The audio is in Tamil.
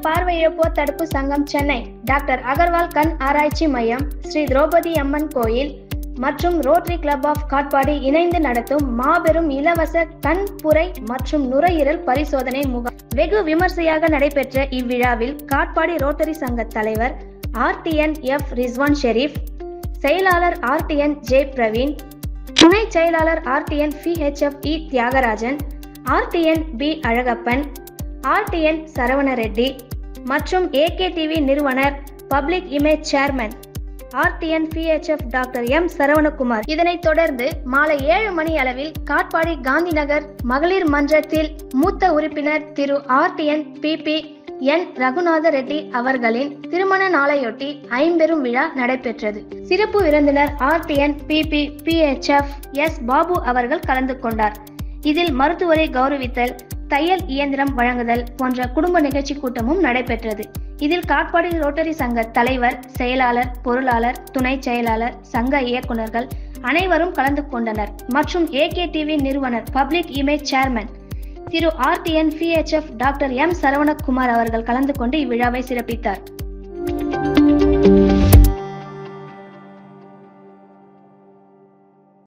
பார்வை இழப்போர் தடுப்பு சங்கம் சென்னை. டாக்டர் அகர்வால் கண் ஆராய்ச்சி மையம் ஸ்ரீ திரௌபதி அம்மன் கோயில் மற்றும் ரோட்டரி கிளப் ஆஃப் காட்பாடி இணைந்து நடத்தும் மாபெரும் இலவச கண் புரை மற்றும் நுரையீரல் பரிசோதனை முகாம். வெகு விமர்சையாக நடைபெற்ற இவ்விழாவில் காட்பாடி ரோட்டரி சங்க தலைவர் ஆர்டிஎன் எஃப் ரிஸ்வான் ஷெரீப் செயலாளர் ஆர்டிஎன் ஜே பிரவீன் துணை செயலாளர் RTN P PHF E Thiyagarajan RTN P Alagappan RTN Saravana Reddy மற்றும் ஏகே டிவி நிறுவனர் public image chairman RTN PHF doctor M Saravanakumar. இதனைத் தொடர்ந்து மாலை ஏழு மணி அளவில் காட்பாடி காந்திநகர் மகளிர் மன்றத்தில் மூத்த உறுப்பினர் திரு RTN PP N Ragunatha Reddy அவர்களின் திருமண நாளையொட்டி ஐம்பெரும் விழா நடைபெற்றது. சிறப்பு விருந்தினர் RTN PP PHF S Babu அவர்கள் கலந்து கொண்டார். இதில் மருத்துவரை கௌரவித்தல் தையல் இயந்திரம் வழங்குதல் போன்ற குடும்ப நிகழ்ச்சி கூட்டமும் நடைபெற்றது. இதில் காட்பாடி ரோட்டரி சங்க தலைவர் செயலாளர் பொருளாளர் துணை செயலாளர் சங்க இயக்குநர்கள் அனைவரும் கலந்து கொண்டனர். மற்றும் ஏகே டிவி நிறுவனர் பப்ளிக் இமேஜ் சேர்மன் திரு RTN PHF doctor M Saravanakumar அவர்கள் கலந்து கொண்டு இவ்விழாவை சிறப்பித்தார்.